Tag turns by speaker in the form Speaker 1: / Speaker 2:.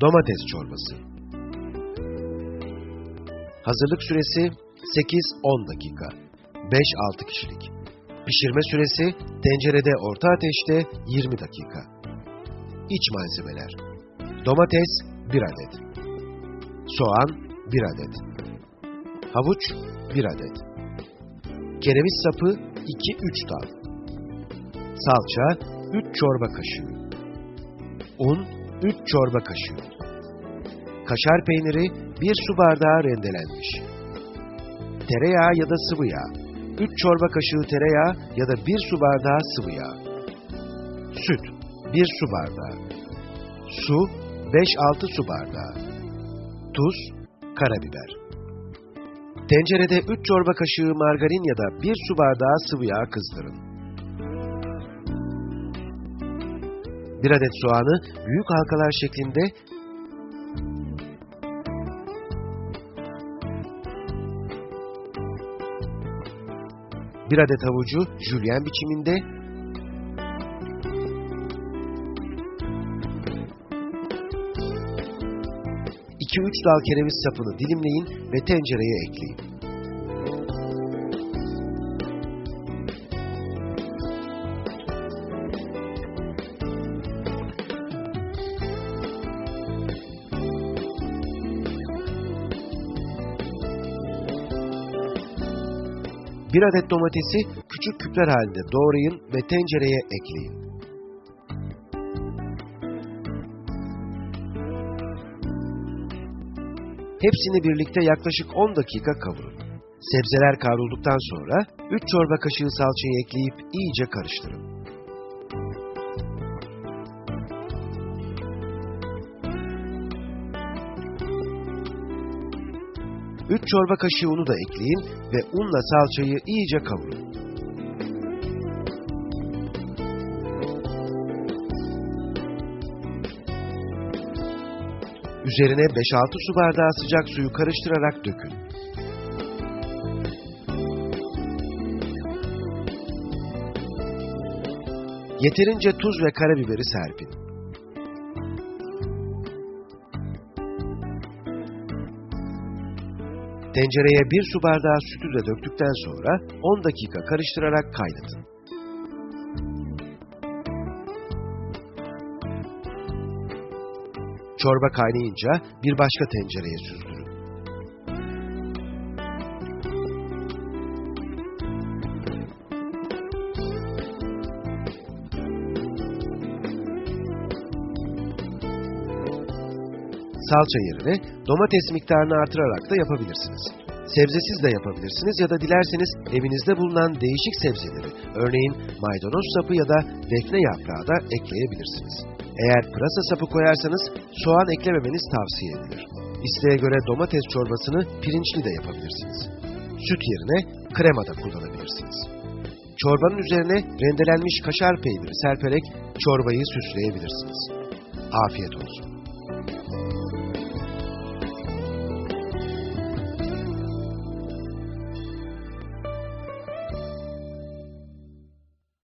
Speaker 1: Domates çorbası. Hazırlık süresi 8-10 dakika. 5-6 kişilik. Pişirme süresi tencerede orta ateşte 20 dakika. İç malzemeler. Domates 1 adet. Soğan 1 adet. Havuç 1 adet. Kereviz sapı 2-3 dal. Salça 3 çorba kaşığı. Un 3 çorba kaşığı. Kaşar peyniri 1 su bardağı rendelenmiş. Tereyağı ya da sıvı yağ. 3 çorba kaşığı tereyağı ya da 1 su bardağı sıvı yağ. Süt 1 su bardağı. Su 5-6 su bardağı. Tuz, karabiber. Tencerede 3 çorba kaşığı margarin ya da 1 su bardağı sıvı yağ kızdırın. Bir adet soğanı büyük halkalar şeklinde bir adet havucu jülyen biçiminde iki üç dal kereviz sapını dilimleyin ve tencereye ekleyin. Bir adet domatesi küçük küpler halinde doğrayın ve tencereye ekleyin. Hepsini birlikte yaklaşık 10 dakika kavurun. Sebzeler kavrulduktan sonra 3 çorba kaşığı salçayı ekleyip iyice karıştırın. Üç çorba kaşığı unu da ekleyin ve unla salçayı iyice kavurun. Üzerine 5-6 su bardağı sıcak suyu karıştırarak dökün. Yeterince tuz ve karabiberi serpin. Tencereye bir su bardağı sütü de döktükten sonra 10 dakika karıştırarak kaynatın. Çorba kaynayınca bir başka tencereye süzdürün. Salça yerine domates miktarını artırarak da yapabilirsiniz. Sebzesiz de yapabilirsiniz ya da dilerseniz evinizde bulunan değişik sebzeleri, örneğin maydanoz sapı ya da defne yaprağı da ekleyebilirsiniz. Eğer pırasa sapı koyarsanız soğan eklememeniz tavsiye edilir. İsteğe göre domates çorbasını pirinçli de yapabilirsiniz. Süt yerine krema da kullanabilirsiniz. Çorbanın üzerine rendelenmiş kaşar peyniri serperek çorbayı süsleyebilirsiniz. Afiyet olsun.